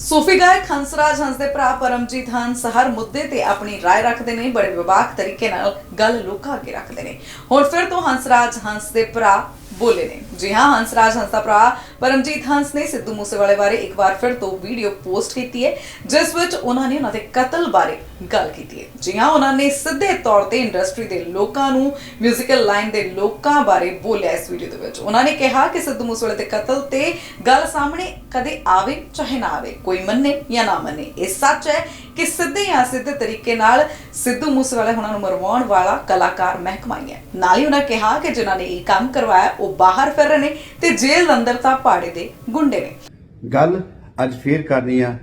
ਸੂਫੀ ਗਾਇਕ ਹੰਸਰਾਜ ਹੰਸ ਦੇ ਭਰਾ ਪਰਮਜੀਤ ਹੰਸ ਹਰ ਮੁੱਦੇ ਤੇ ਆਪਣੀ رائے ਰੱਖਦੇ ਨੇ ਬੜੇ ਵਿਵਾਕ ਤਰੀਕੇ ਨਾਲ ਗੱਲ ਲੋਕਾਂ ਅੱਗੇ ਰੱਖਦੇ ਨੇ ਹੁਣ ਫਿਰ ਤੋਂ ਹੰਸਰਾਜ ਹੰਸ ਦੇ ਭਰਾ ਬੋਲੇ ਨੇ ਜੀ ਹਾਂ ਹੰਸਰਾਜ ਹੰਸ ਦਾ ਭਰਾ ਪਰਮਜੀਤ ਹੰਸ ਨੇ ਸਿੱਧੂ ਮੂਸੇਵਾਲੇ ਬਾਰੇ ਇੱਕ ਵਾਰ ਫਿਰ ਤੋਂ ਵੀਡੀਓ ਪੋਸਟ ਕੀਤੀ ਹੈ ਜਿਸ ਵਿੱਚ ਉਹਨਾਂ ਨੇ ਉਹਨਾਂ ਦੇ ਕਤਲ ਬਾਰੇ ਗੱਲ ਕੀਤੀ ਹੈ ਜੀ ਹਾਂ ਉਹਨਾਂ ਨੇ ਸਿੱਧੇ ਤੌਰ ਤੇ ਇੰਡਸਟਰੀ ਦੇ ਲੋਕਾਂ ਨੂੰ 뮤지컬 ਲਾਈਨ ਦੇ ਲੋਕਾਂ ਬਾਰੇ ਬੋਲਿਆ ਇਸ ਵੀਡੀਓ ਦੇ ਵਿੱਚ ਉਹਨਾਂ ਨੇ ਕਿਹਾ ਕਿ ਸਿੱਧੂ ਮੂਸੇਵਾਲੇ ਦੇ ਕਤਲ ਤੇ ਗੱਲ ਸਾਹਮਣੇ ਕਦੇ ਆਵੇ ਚਾਹੇ ਨਾ ਆਵੇ ਕੋਈ ਮੰਨੇ ਜਾਂ ਨਾ ਮੰਨੇ ਇਹ ਸੱਚ ਹੈ ਕਿ ਸਿੱਧੇ ਜਾਂ ਸਿੱਧੇ ਤਰੀਕੇ ਨਾਲ ਸਿੱਧੂ ਮੂਸੇਵਾਲੇ ਉਹਨਾਂ ਨੂੰ ਮਰਵਾਉਣ ਵਾਲਾ ਕਲਾਕਾਰ ਮਹਿਕਮਾ ਹੀ ਹੈ। ਨਾਲ ਹੀ ਉਹਨਾਂ ਕਿਹਾ ਕਿ ਜਿਨ੍ਹਾਂ ਨੇ ਇਹ ਕੰਮ ਕਰਵਾਇਆ, ਉਹ ਬਾਹਰ ਫਿਰ ਰਹੇ ਨੇ ਤੇ ਜੇਲ੍ਹ ਅੰਦਰ ਤਾਂ ਪਾੜੇ ਦੇ ਗੁੰਡੇ ਨੇ। ਗੱਲ ਅੱਜ ਫੇਰ ਕਰਨੀ ਆ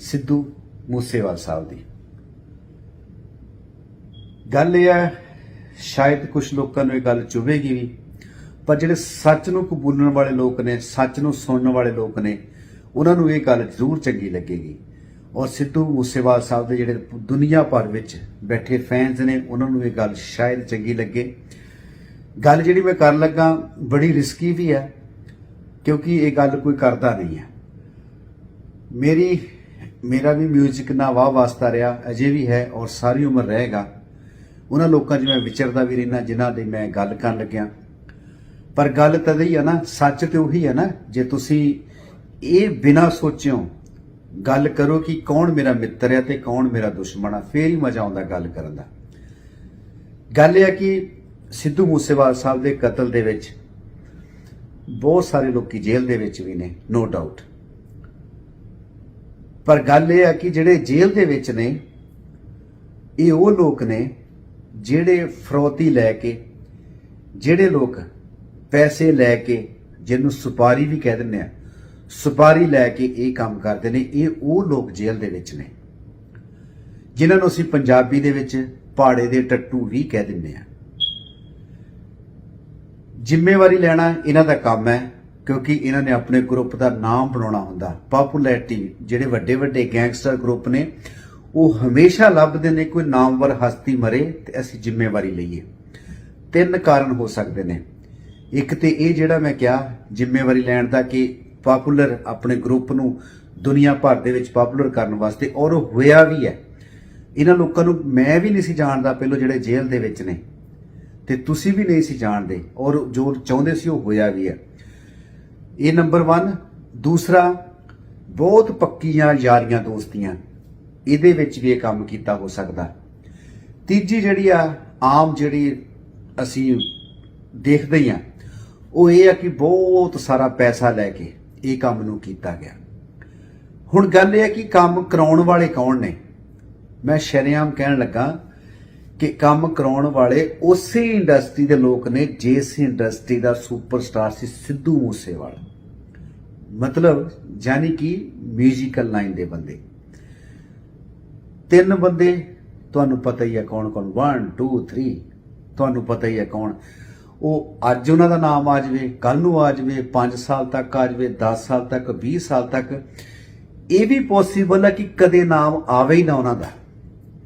ਸਿੱਧੂ ਮੂਸੇਵਾਲ ਸਾਹਿਬ ਦੀ। ਗੱਲ ਇਹ ਹੈ ਸ਼ਾਇਦ ਕੁਝ ਲੋਕਾਂ ਨੂੰ ਇਹ ਗੱਲ ਚੁਭੇਗੀ ਵੀ, ਪਰ ਜਿਹੜੇ ਸੱਚ ਨੂੰ ਕਬੂਲਣ ਵਾਲੇ ਲੋਕ ਨੇ, ਸੱਚ ਨੂੰ ਸੁਣਨ ਵਾਲੇ ਲੋਕ ਨੇ, ਉਹਨਾਂ ਨੂੰ ਇਹ ਗੱਲ ਜ਼ਰੂਰ ਚੰਗੀ ਲੱਗੇਗੀ। ਔਰ ਸਿੱਧੂ ਮੂਸੇਵਾਲ ਸਾਹਿਬ ਦੇ ਜਿਹੜੇ ਦੁਨੀਆ ਭਰ ਵਿੱਚ ਬੈਠੇ ਫੈਨਸ ਨੇ, ਉਹਨਾਂ ਨੂੰ ਇਹ ਗੱਲ ਸ਼ਾਇਦ ਚੰਗੀ ਲੱਗੇ। ਗੱਲ ਜਿਹੜੀ ਮੈਂ ਕਰਨ ਲੱਗਾ, ਬੜੀ ਰਿਸਕੀ ਵੀ ਹੈ, ਕਿਉਂਕਿ ਇਹ ਗੱਲ ਕੋਈ ਕਰਦਾ ਨਹੀਂ ਹੈ। ਮੇਰੀ, ਮੇਰਾ ਵੀ 뮤직 ਨਾਲ ਵਾਹ ਵਾਸਤਾ ਰਿਹਾ, ਅਜੇ ਵੀ ਹੈ ਔਰ ਸਾਰੀ ਉਮਰ ਰਹੇਗਾ। ਉਹਨਾਂ ਲੋਕਾਂ 'ਚ ਮੈਂ ਵਿਚਰਦਾ ਵੀ ਰਹਿਣਾ ਜਿਨ੍ਹਾਂ ਦੀ ਮੈਂ ਗੱਲ ਕਰਨ ਲੱਗਿਆ। ਪਰ ਗੱਲ ਤਦ ਹੀ ਹੈ ਨਾ, ਸੱਚ ਤੇ ਉਹੀ ਹੈ ਨਾ, ਜੇ ਤੁਸੀਂ ਇਹ ਬਿਨਾ ਸੋਚਿਓ ਗੱਲ ਕਰੋ ਕਿ ਕੌਣ ਮੇਰਾ ਮਿੱਤਰ ਹੈ ਤੇ ਕੌਣ ਮੇਰਾ ਦੁਸ਼ਮਣ ਹੈ ਫੇਰ ਹੀ ਮਜ਼ਾ ਆਉਂਦਾ ਗੱਲ ਕਰਨ ਦਾ। ਗੱਲ ਇਹ ਹੈ ਕਿ ਸਿੱਧੂ ਮੂਸੇਵਾਲ ਸਾਹਿਬ ਦੇ ਕਤਲ ਦੇ ਵਿੱਚ ਬਹੁਤ ਸਾਰੇ ਲੋਕੀ ਜੇਲ੍ਹ ਦੇ ਵਿੱਚ ਵੀ ਨੇ ਨੋ ਡਾਊਟ ਪਰ ਗੱਲ ਇਹ ਹੈ ਕਿ ਜਿਹੜੇ ਜੇਲ੍ਹ ਦੇ ਵਿੱਚ ਨੇ, ਇਹ ਉਹ ਲੋਕ ਨੇ ਜਿਹੜੇ ਫਰੋਤੀ ਲੈ ਕੇ, ਜਿਹੜੇ ਲੋਕ ਪੈਸੇ ਲੈ ਕੇ, ਜਿਹਨੂੰ ਸੁਪਾਰੀ ਵੀ ਕਹਿ ਦਿੰਦੇ ਆ ਸੁਪਾਰੀ ਲੈ ਕੇ ਇਹ ਕੰਮ ਕਰਦੇ ਨੇ, ਇਹ ਉਹ ਲੋਕ ਜੇਲ੍ਹ ਦੇ ਵਿੱਚ ਨੇ, ਜਿਨ੍ਹਾਂ ਨੂੰ ਅਸੀਂ ਪੰਜਾਬੀ ਦੇ ਵਿੱਚ ਪਾੜੇ ਦੇ ਟੱਟੂ ਵੀ ਕਹਿ ਦਿੰਦੇ ਆ ਜ਼ਿੰਮੇਵਾਰੀ ਲੈਣਾ ਇਹਨਾਂ ਦਾ ਕੰਮ ਹੈ, ਕਿਉਂਕਿ ਇਹਨਾਂ ਨੇ ਆਪਣੇ ਗਰੁੱਪ ਦਾ ਨਾਮ ਬਣਾਉਣਾ ਹੁੰਦਾ। ਪਪੂਲੈਰਿਟੀ ਜਿਹੜੇ ਵੱਡੇ ਵੱਡੇ ਗੈਂਗਸਟਰ ਗਰੁੱਪ ਨੇ, ਉਹ ਹਮੇਸ਼ਾ ਲੱਭਦੇ ਨੇ, ਕੋਈ ਨਾਮਵਰ ਹਸਤੀ ਮਰੇ ਤੇ ਅਸੀਂ ਜ਼ਿੰਮੇਵਾਰੀ ਲਈਏ। ਤਿੰਨ ਕਾਰਨ ਹੋ ਸਕਦੇ ਨੇ। ਇੱਕ ਤੇ ਇਹ ਜਿਹੜਾ ਮੈਂ ਕਿਹਾ, ਜ਼ਿੰਮੇਵਾਰੀ ਲੈਣ ਦਾ ਕਿ ਪਪੂਲਰ ਆਪਣੇ ਗਰੁੱਪ ਨੂੰ ਦੁਨੀਆ ਭਰ ਦੇ ਵਿੱਚ ਪਪੂਲਰ ਕਰਨ ਵਾਸਤੇ ਔਰ ਉਹ ਹੋਇਆ ਵੀ ਹੈ। ਇਹਨਾਂ ਲੋਕਾਂ ਨੂੰ ਮੈਂ ਵੀ ਨਹੀਂ ਸੀ ਜਾਣਦਾ ਪਹਿਲਾਂ ਜਿਹੜੇ ਜੇਲ੍ਹ ਦੇ ਵਿੱਚ ਨੇ। ਤੇ ਤੁਸੀਂ ਵੀ ਨਹੀਂ ਸੀ ਜਾਣਦੇ ਔਰ ਜੋ ਚਾਹੁੰਦੇ ਸੀ ਉਹ ਹੋਇਆ ਵੀ ਹੈ। ਇਹ ਨੰਬਰ 1 ਦੂਸਰਾ, ਬਹੁਤ ਪੱਕੀਆਂ ਯਾਰੀਆਂ ਦੋਸਤੀਆਂ। ਇਹਦੇ ਵਿੱਚ ਵੀ ਇਹ ਕੰਮ ਕੀਤਾ ਹੋ ਸਕਦਾ। ਤੀਜੀ ਜਿਹੜੀ ਆ, ਆਮ ਜਿਹੜੀ ਅਸੀਂ ਦੇਖਦੇ ਹੀ ਆ ਉਹ ਇਹ ਆ ਕਿ ਬਹੁਤ ਸਾਰਾ ਪੈਸਾ ਲੈ ਕੇ ਇਹ ਕੰਮ ਨੂੰ ਕੀਤਾ ਗਿਆ ਹੁਣ ਗੱਲ ਇਹ ਹੈ ਕਿ ਕੰਮ ਕਰਾਉਣ ਵਾਲੇ ਕੌਣ ਨੇ ਮੈਂ ਸ਼ਰੇਆਮ ਕਹਿਣ ਲੱਗਾ ਕਿ ਕੰਮ ਕਰਾਉਣ ਵਾਲੇ ਉਸੇ ਇੰਡਸਟਰੀ ਦੇ ਲੋਕ ਨੇ ਜਿਸ ਇੰਡਸਟਰੀ ਦਾ ਸੁਪਰਸਟਾਰ ਸੀ ਸਿੱਧੂ ਮੂਸੇਵਾਲਾ ਮਤਲਬ ਜਾਨੀ ਕਿ 뮤지컬 ਲਾਈਨ ਦੇ ਬੰਦੇ ਤਿੰਨ ਬੰਦੇ ਤੁਹਾਨੂੰ ਪਤਾ ਹੀ ਹੈ ਕੌਣ ਕੌਣ 1 2 3 ਤੁਹਾਨੂੰ ਪਤਾ ਹੀ ਹੈ ਕੌਣ ਉਹ ਅੱਜ ਉਹਨਾਂ ਦਾ ਨਾਮ ਆ ਜਾਵੇ ਕੱਲ ਨੂੰ ਆ ਜਾਵੇ 5 ਸਾਲ ਤੱਕ ਆ ਜਾਵੇ 10 ਸਾਲ ਤੱਕ 20 ਸਾਲ ਤੱਕ, ਇਹ ਵੀ ਪੋਸੀਬਲ ਹੈ ਕਿ ਕਦੇ ਨਾਮ ਆਵੇ ਹੀ ਨਾ ਉਹਨਾਂ ਦਾ।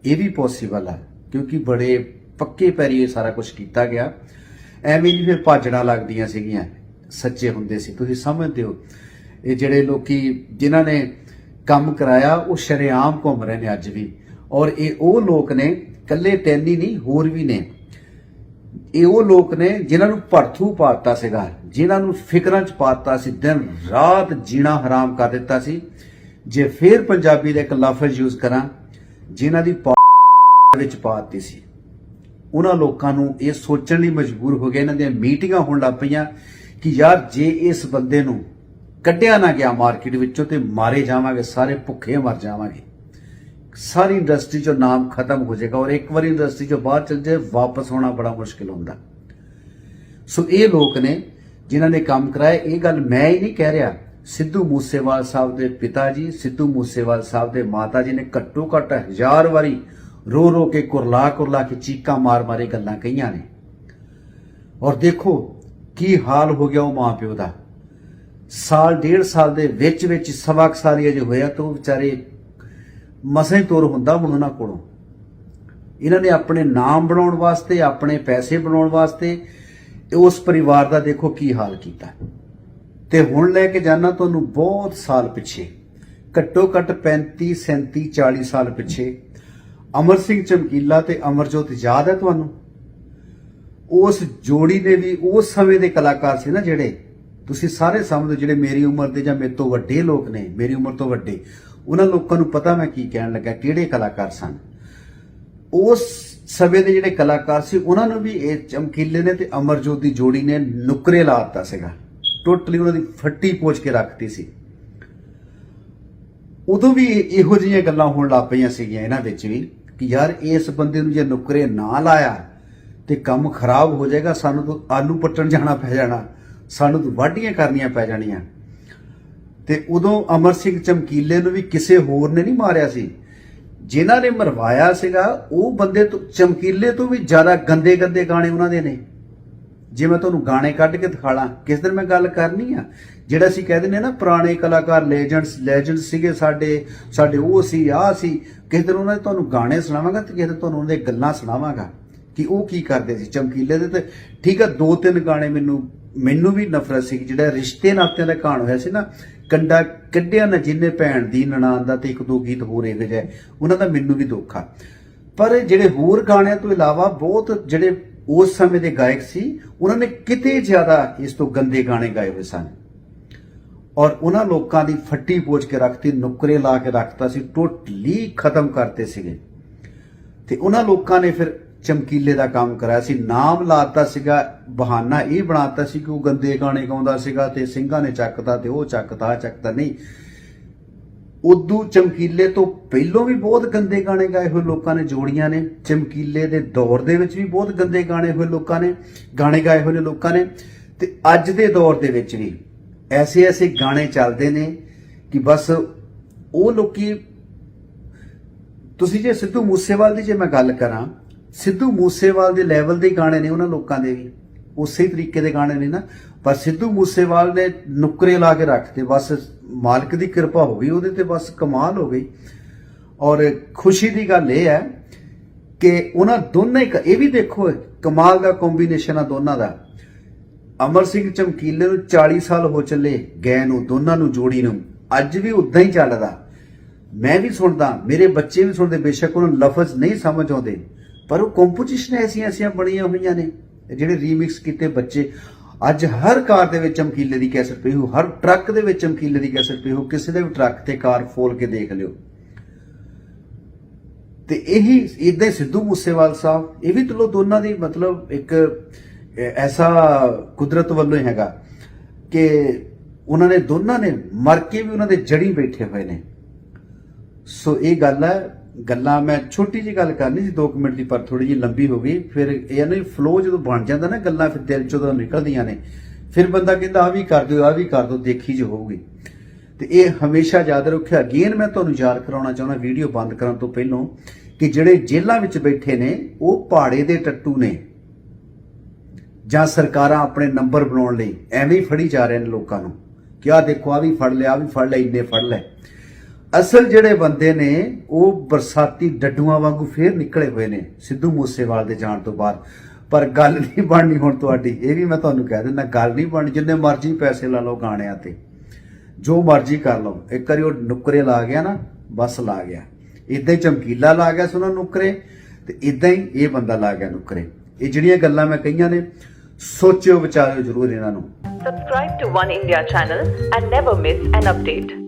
ਇਹ ਵੀ ਪੋਸੀਬਲ ਹੈ ਕਿਉਂਕਿ ਬੜੇ ਪੱਕੇ ਪੈਰੀ ਇਹ ਸਾਰਾ ਕੁਝ ਕੀਤਾ ਗਿਆ। ਐਵੇਂ ਨਹੀਂ ਫਿਰ ਭਾਜੜਾਂ ਲੱਗਦੀਆਂ ਸੀਗੀਆਂ, ਸੱਚੇ ਹੁੰਦੇ ਸੀ। ਤੁਸੀਂ ਸਮਝਦੇ ਹੋ, ਇਹ ਜਿਹੜੇ ਲੋਕੀ ਜਿਨ੍ਹਾਂ ਨੇ ਕੰਮ ਕਰਾਇਆ, ਉਹ ਸ਼ਰੇਆਮ ਘੁੰਮ ਰਹੇ ਨੇ ਅੱਜ ਵੀ। ਔਰ ਇਹ ਉਹ ਲੋਕ ਨੇ ਕੱਲੇ ਤੈਨੀ ਨਹੀਂ, ਹੋਰ ਵੀ ਨੇ। ਇਹ ਉਹ ਲੋਕ ਨੇ ਜਿਨ੍ਹਾਂ ਨੂੰ ਭਰਥੂ ਪਾਤਾ ਸੀਗਾ, ਜਿਨ੍ਹਾਂ ਨੂੰ ਫਿਕਰਾਂ ਚ ਪਾਤਾ ਸੀ, ਦਿਨ ਰਾਤ ਜੀਣਾ ਹਰਾਮ ਕਰ ਦਿੱਤਾ ਸੀ। ਜੇ ਫੇਰ ਪੰਜਾਬੀ ਦਾ ਇੱਕ ਲਫ਼ਜ਼ ਯੂਜ਼ ਕਰਾਂ, ਜਿਨ੍ਹਾਂ ਦੀ ਪਾ ਵਿੱਚ ਪਾਤੀ ਸੀ। ਉਹਨਾਂ ਲੋਕਾਂ ਨੂੰ ਇਹ ਸੋਚਣ ਲਈ ਮਜਬੂਰ ਹੋ ਗਏ, ਇਹਨਾਂ ਦੀਆਂ ਮੀਟਿੰਗਾਂ ਹੋਣ ਲੱਗ ਪਈਆਂ ਕਿ ਯਾਰ ਜੇ ਇਸ ਬੰਦੇ ਨੂੰ ਕੱਢਿਆ ਨਾ ਗਿਆ ਮਾਰਕੀਟ ਵਿੱਚੋਂ ਤੇ ਮਾਰੇ ਜਾਵਾਂਗੇ, ਸਾਰੇ ਭੁੱਖੇ ਮਰ ਜਾਵਾਂਗੇ। ਸਾਰੀ ਇੰਡਸਟਰੀ ਚੋਂ ਨਾਮ ਖਤਮ ਹੋ ਜਾਏਗਾ ਔਰ ਇੱਕ ਵਾਰੀ ਇੰਡਸਟਰੀ ਚੋਂ ਬਾਹਰ ਚਲ ਜਾਏ, ਵਾਪਸ ਆਉਣਾ ਬੜਾ ਮੁਸ਼ਕਿਲ ਹੁੰਦਾ। ਸੋ ਇਹ ਲੋਕ ਨੇ ਜਿਨ੍ਹਾਂ ਨੇ ਕੰਮ ਕਰਾਇਆ, ਇਹ ਗੱਲ ਮੈਂ ਹੀ ਨਹੀਂ ਕਹਿ ਰਿਹਾ। ਸਿੱਧੂ ਮੂਸੇਵਾਲ ਸਾਹਿਬ ਦੇ ਪਿਤਾ ਜੀ ਸਿੱਧੂ ਮੂਸੇਵਾਲ ਸਾਹਿਬ ਦੇ ਮਾਤਾ ਜੀ ਨੇ ਘੱਟੋ ਘੱਟ ਹਜ਼ਾਰ ਵਾਰੀ ਰੋ ਰੋ ਕੇ ਕੁਰਲਾ ਕੁਰਲਾ ਕੇ ਚੀਕਾਂ ਮਾਰ ਮਾਰੇ ਗੱਲਾਂ ਕਹੀਆਂ ਨੇ। ਔਰ ਦੇਖੋ ਕੀ ਹਾਲ ਹੋ ਗਿਆ ਉਹ ਮਾਂ ਪਿਓ ਦਾ। ਸਾਲ, ਡੇਢ ਸਾਲ ਦੇ ਵਿੱਚ ਵਿੱਚ ਸਵਾ ਕੁ ਸਾਲ ਹੀ ਅਜੇ ਹੋਇਆ, ਤਾਂ ਉਹ ਵਿਚਾਰੇ ਮਸਾਂ ਹੀ ਤੁਰ ਹੁੰਦਾ ਹੁਣ ਉਹਨਾਂ ਕੋਲੋਂ। ਇਹਨਾਂ ਨੇ ਆਪਣੇ ਨਾਮ ਬਣਾਉਣ ਵਾਸਤੇ, ਆਪਣੇ ਪੈਸੇ ਬਣਾਉਣ ਵਾਸਤੇ ਉਸ ਪਰਿਵਾਰ ਦਾ ਦੇਖੋ ਕੀ ਹਾਲ ਕੀਤਾ। ਤੇ ਹੁਣ ਲੈ ਕੇ ਜਾਣਾ ਤੁਹਾਨੂੰ ਬਹੁਤ ਸਾਲ ਪਿੱਛੇ ਘੱਟੋ ਘੱਟ 35 37 40 ਸਾਲ ਪਿੱਛੇ, ਅਮਰ ਸਿੰਘ ਚਮਕੀਲਾ ਤੇ ਅਮਰਜੋਤ ਯਾਦ ਹੈ ਤੁਹਾਨੂੰ? ਉਸ ਜੋੜੀ ਦੇ ਵੀ, ਉਸ ਸਮੇਂ ਦੇ ਕਲਾਕਾਰ ਸੀ ਨਾ ਜਿਹੜੇ, ਤੁਸੀਂ ਸਾਰੇ ਸਮਝਦੇ ਜਿਹੜੇ ਮੇਰੀ ਉਮਰ ਦੇ ਜਾਂ ਮੇਰੇ ਤੋਂ ਵੱਡੇ ਲੋਕ ਨੇ, ਮੇਰੀ ਉਮਰ ਤੋਂ ਵੱਡੇ। ਉਹਨਾਂ ਲੋਕਾਂ ਨੂੰ ਪਤਾ ਮੈਂ ਕੀ ਕਹਿਣ ਲੱਗਾ, ਕਿਹੜੇ ਕਲਾਕਾਰ ਸਨ। ਉਸ ਸਮੇਂ ਦੇ ਜਿਹੜੇ ਕਲਾਕਾਰ ਸੀ, ਉਹਨਾਂ ਨੂੰ ਵੀ ਇਹ ਚਮਕੀਲੇ ਨੇ ਤੇ ਅਮਰਜੋਤ ਦੀ ਜੋੜੀ ਨੇ ਨੁਕਰੇ ਲਾ ਦਿੱਤਾ ਸੀਗਾ। ਟੋਟਲੀ ਉਹਨਾਂ ਦੀ ਫੱਟੀ ਪੋਚ ਕੇ ਰੱਖਤੀ ਸੀ। ਉਦੋਂ ਵੀ ਇਹੋ ਜਿਹੀਆਂ ਗੱਲਾਂ ਹੋਣ ਲੱਗ ਪਈਆਂ ਸੀਗੀਆਂ ਇਹਨਾਂ ਵਿੱਚ ਵੀ, ਕਿ ਯਾਰ ਇਸ ਬੰਦੇ ਨੂੰ ਜੇ ਨੁਕਰੇ ਨਾ ਲਾਇਆ ਤੇ ਕੰਮ ਖਰਾਬ ਹੋ ਜਾਏਗਾ, ਸਾਨੂੰ ਤਾਂ ਆਲੂ ਪੱਟਣ ਜਾਣਾ ਪੈ ਜਾਣਾ, ਸਾਨੂੰ ਤਾਂ ਵਾਢੀਆਂ ਕਰਨੀਆਂ ਪੈ ਜਾਣੀਆਂ। ਤੇ ਉਦੋਂ ਅਮਰ ਸਿੰਘ ਚਮਕੀਲੇ ਨੂੰ ਵੀ ਕਿਸੇ ਹੋਰ ਨੇ ਨਹੀਂ ਮਾਰਿਆ ਸੀ। ਜਿਨ੍ਹਾਂ ਨੇ ਮਰਵਾਇਆ ਸੀਗਾ, ਉਹ ਬੰਦੇ ਤੋਂ ਚਮਕੀਲੇ ਤੋਂ ਵੀ ਜ਼ਿਆਦਾ ਗੰਦੇ ਗੰਦੇ ਗਾਣੇ ਉਹਨਾਂ ਦੇ ਨੇ। ਜੇ ਮੈਂ ਤੁਹਾਨੂੰ ਗਾਣੇ ਕੱਢ ਕੇ ਦਿਖਾ ਲਾਂ ਕਿਸ ਦਿਨ ਮੈਂ ਗੱਲ ਕਰਨੀ ਆ? ਜਿਹੜਾ ਅਸੀਂ ਕਹਿ ਦਿੰਦੇ ਆ ਨਾ, ਪੁਰਾਣੇ ਕਲਾਕਾਰ ਲੈਜੈਂਡਸ ਲੈਜੈਂਡ ਸੀਗੇ ਸਾਡੇ ਸਾਡੇ ਉਹ ਸੀ ਆ ਸੀ। ਕਿਸ ਦਿਨ ਉਹਨਾਂ ਦੇ ਤੁਹਾਨੂੰ ਗਾਣੇ ਸੁਣਾਵਾਂਗਾ ਤੇ ਕਿਸ ਦਿਨ ਤੁਹਾਨੂੰ ਉਹਨਾਂ ਦੀਆਂ ਗੱਲਾਂ ਸੁਣਾਵਾਂਗਾ? ਕਿ ਉਹ ਕੀ ਕਰਦੇ ਸੀ ਚਮਕੀਲੇ ਦੇ ਤੇ? ਠੀਕ ਆ, ਦੋ ਤਿੰਨ ਗਾਣੇ ਮੈਨੂੰ ਮੈਨੂੰ ਵੀ ਨਫ਼ਰਤ ਸੀ ਜਿਹੜਾ ਰਿਸ਼ਤੇ ਨਾਤਿਆਂ ਦਾ ਕਹਾਣ ਹੋਇਆ ਸੀ ਨਾ ਕੰਡਾ ਕੱਢਿਆ ਨਾ ਜਿੰਨੇ ਭੈਣ ਦੀ ਨਨਾਣ ਦਾ ਤੇ ਇੱਕ ਦੋ ਗੀਤ ਹੋਰ ਇਹੋ ਜਿਹੇ। ਉਹਨਾਂ ਦਾ ਮੈਨੂੰ ਵੀ ਦੁੱਖ ਆ। ਪਰ ਜਿਹੜੇ ਹੋਰ ਗਾਣਿਆਂ ਤੋਂ ਇਲਾਵਾ ਬਹੁਤ ਜਿਹੜੇ ਉਸ ਸਮੇਂ ਦੇ ਗਾਇਕ ਸੀ, ਉਹਨਾਂ ਨੇ ਕਿਤੇ ਜ਼ਿਆਦਾ ਇਸ ਤੋਂ ਗੰਦੇ ਗਾਣੇ ਗਾਏ ਹੋਏ ਸਨ। ਔਰ ਉਹਨਾਂ ਲੋਕਾਂ ਦੀ ਫੱਟੀ ਪੋਚ ਕੇ ਰੱਖਤੀ, ਨੁਕਰੇ ਲਾ ਕੇ ਰੱਖਤਾ ਸੀ, ਟੋਟਲੀ ਖਤਮ ਕਰਤੇ ਸੀਗੇ। ਤੇ ਉਹਨਾਂ ਲੋਕਾਂ ਨੇ ਫਿਰ ਚਮਕੀਲੇ ਦਾ ਕੰਮ ਕਰਾਇਆ ਸੀ, ਨਾਮ ਲਾਤਾ ਸੀਗਾ, ਬਹਾਨਾ ਇਹ ਬਣਾਤਾ ਸੀ ਕਿ ਉਹ ਗੰਦੇ ਗਾਣੇ ਗਾਉਂਦਾ ਸੀਗਾ ਤੇ ਸਿੰਘਾਂ ਨੇ ਚੱਕਤਾ ਤੇ ਉਹ ਚੱਕਤਾ, ਆਹ ਚੱਕਤਾ ਨਹੀਂ। ਉਦੋਂ ਚਮਕੀਲੇ ਤੋਂ ਪਹਿਲੋਂ ਵੀ ਬਹੁਤ ਗੰਦੇ ਗਾਣੇ ਗਾਏ ਹੋਏ ਲੋਕਾਂ ਨੇ, ਜੋੜੀਆਂ ਨੇ। ਚਮਕੀਲੇ ਦੇ ਦੌਰ ਦੇ ਵਿੱਚ ਵੀ ਬਹੁਤ ਗੰਦੇ ਗਾਣੇ ਹੋਏ ਲੋਕਾਂ ਨੇ, ਗਾਣੇ ਗਾਏ ਹੋਏ ਨੇ ਲੋਕਾਂ ਨੇ। ਤੇ ਅੱਜ ਦੇ ਦੌਰ ਦੇ ਵਿੱਚ ਵੀ ਐਸੇ ਐਸੇ ਗਾਣੇ ਚੱਲਦੇ ਨੇ ਕਿ ਬਸ ਉਹ ਲੋਕੀ, ਤੁਸੀਂ ਜੇ ਸਿੱਧੂ ਮੂਸੇਵਾਲ ਦੀ ਜੇ ਮੈਂ ਗੱਲ ਕਰਾਂ ਸਿੱਧੂ ਮੂਸੇਵਾਲ ਦੇ ਲੈਵਲ ਦੇ ਗਾਣੇ ਨੇ ਉਹਨਾਂ ਲੋਕਾਂ ਦੇ ਵੀ। ਉਸੇ ਤਰੀਕੇ ਦੇ ਗਾਣੇ ਨੇ ਨਾ। ਪਰ ਸਿੱਧੂ ਮੂਸੇਵਾਲ ਨੇ ਨੁਕਰੇ ਲਾ ਕੇ ਰੱਖਤੇ। ਬਸ ਮਾਲਕ ਦੀ ਕਿਰਪਾ ਹੋ ਗਈ ਉਹਦੇ ਤੇ, ਬਸ ਕਮਾਲ ਹੋ ਗਈ। ਔਰ ਖੁਸ਼ੀ ਦੀ ਗੱਲ ਇਹ ਹੈ ਕਿ ਉਹਨਾਂ ਦੋਨਾਂ ਇਹ ਵੀ ਦੇਖੋ, ਕਮਾਲ ਦਾ ਕੰਬੀਨੇਸ਼ਨ ਆ ਦੋਨਾਂ ਦਾ। ਅਮਰ ਸਿੰਘ ਚਮਕੀਲੇ ਨੂੰ 40 ਸਾਲ ਹੋ ਚੱਲੇ, ਗਏ ਨੂੰ, ਦੋਨਾਂ ਨੂੰ, ਜੋੜੀ ਨੂੰ। ਅੱਜ ਵੀ ਉਦਾਂ ਹੀ ਚੱਲਦਾ। ਮੈਂ ਵੀ ਸੁਣਦਾ, ਮੇਰੇ ਬੱਚੇ ਵੀ ਸੁਣਦੇ, ਬੇਸ਼ੱਕ ਉਹਨਾਂ ਲਫ਼ਜ਼ ਨਹੀਂ ਸਮਝ ਆਉਂਦੇ। ਪਰ ਉਹ ਕੰਪੋਜੀਸ਼ਨ ਐਸੀਆਂ ਐਸੀਆਂ ਬਣੀਆਂ ਹੋਈਆਂ ਨੇ, ਜਿਹੜੇ ਰੀਮਿਕਸ ਕੀਤੇ ਬੱਚੇ। ਅੱਜ ਹਰ ਕਾਰ ਦੇ ਵਿੱਚ ਚਮਕੀਲੇ ਦੀ ਕੈਸਟ ਪਈ ਹੋ ਹਰ ਟਰੱਕ ਦੇ ਵਿੱਚ ਚਮਕੀਲੇ ਦੀ ਕੈਸਟ ਪਈ ਹੋ ਕਿਸੇ ਦੇ ਵੀ ਟਰੱਕ ਤੇ ਕਾਰ ਫੋਲ ਕੇ ਦੇਖ ਲਿਓ। ਤੇ ਇਹੀ ਇਦਾਂ ਸਿੱਧੂ ਮੂਸੇਵਾਲ ਸਾਹਿਬ, ਇਹ ਵੀ ਚਲੋ ਦੋਨਾਂ ਦੀ ਮਤਲਬ ਇੱਕ ਐਸਾ ਕੁਦਰਤ ਵੱਲੋਂ ਹੀ ਹੈਗਾ ਕਿ ਉਹਨਾਂ ਨੇ ਦੋਨਾਂ ਨੇ, ਮਰ ਕੇ ਵੀ ਉਹਨਾਂ ਦੇ ਜੜੀ ਬੈਠੇ ਹੋਏ ਨੇ। ਸੋ ਇਹ ਗੱਲ ਹੈ ਗੱਲਾਂ ਮੈਂ ਛੋਟੀ ਜੀ ਗੱਲ ਕਰਨੀ ਸੀ 2 ਮਿੰਟ ਦੀ, ਪਰ ਥੋੜੀ ਜੀ ਲੰਬੀ ਹੋ ਗਈ। ਫਿਰ ਇਹ ਨਾ ਫਲੋ ਜਦੋਂ ਬਣ ਜਾਂਦਾ ਨਾ, ਗੱਲਾਂ ਫਿਰ ਦਿਲ ਚੋਂ ਨਿਕਲਦੀਆਂ ਨੇ, ਫਿਰ ਬੰਦਾ ਕਹਿੰਦਾ ਆ ਵੀ ਕਰ ਦਿਓ ਆ ਵੀ ਕਰ ਦਿਓ, ਦੇਖੀ ਜੋ ਹੋਊਗੀ। ਤੇ ਇਹ ਹਮੇਸ਼ਾ ਯਾਦ ਰੱਖਿਆ ਅਗੇਨ ਮੈਂ ਤੁਹਾਨੂੰ ਯਾਦ ਕਰਾਉਣਾ ਚਾਹੁੰਦਾ, ਵੀਡੀਓ ਬੰਦ ਕਰਨ ਤੋਂ ਪਹਿਲਾਂ, ਕਿ ਜਿਹੜੇ ਜੇਲ੍ਹਾਂ ਵਿੱਚ ਬੈਠੇ ਨੇ, ਉਹ ਪਹਾੜੇ ਦੇ ਟੱਟੂ ਨੇ, ਜਾਂ ਸਰਕਾਰਾਂ ਆਪਣੇ ਨੰਬਰ ਬਣਾਉਣ ਲਈ, ਐਵੇਂ ਹੀ ਫੜੀ ਜਾ ਰਹੇ ਨੇ ਲੋਕਾਂ ਨੂੰ, ਕਿ ਆਹ ਦੇਖੋ ਆ ਵੀ ਫੜ ਲਿਆ ਆ ਵੀ ਫੜ ਲਿਆ, ਇੰਨੇ ਫੜ ਲੈ ਅਸਲ ਜਿਹੜੇ ਬੰਦੇ ਨੇ, ਉਹ ਬਰਸਾਤੀ ਡੱਡੂਆਂ ਵਾਂਗੂ ਫੇਰ ਨਿਕਲੇ ਹੋਏ ਨੇ, ਸਿੱਧੂ ਮੂਸੇਵਾਲ ਦੇ ਜਾਣ ਤੋਂ ਬਾਅਦ। ਪਰ ਗੱਲ ਨਹੀਂ ਬਣਨੀ ਹੁਣ ਤੁਹਾਡੀ, ਇਹ ਵੀ ਮੈਂ ਤੁਹਾਨੂੰ ਕਹਿ ਦਿੰਦਾ, ਗੱਲ ਨਹੀਂ ਬਣਨੀ, ਜਿੰਨੇ ਮਰਜ਼ੀ ਪੈਸੇ ਲਾ ਲਓ ਗਾਣਿਆਂ ਤੇ। ਜੋ ਮਰਜ਼ੀ ਕਰ ਲਓ, ਇੱਕ ਵਾਰੀ ਉਹ ਨੁਕਰੇ ਲਾ ਗਿਆ ਨਾ, ਬਸ ਲਾ ਗਿਆ। ਇਦਾਂ ਹੀ ਚਮਕੀਲਾ ਲਾ ਗਿਆ ਸੁਣਾ ਨੁਕਰੇ, ਤੇ ਇਦਾਂ ਹੀ ਇਹ ਬੰਦਾ ਲਾ ਗਿਆ ਨੁਕਰੇ। ਇਹ ਜਿਹੜੀਆਂ ਗੱਲਾਂ ਮੈਂ ਕਹੀਆਂ ਨੇ, ਸੋਚਿਓ, ਵਿਚਾਰਿਓ ਜ਼ਰੂਰ ਇਹਨਾਂ ਨੂੰ। Subscribe to One India channel and never miss an update.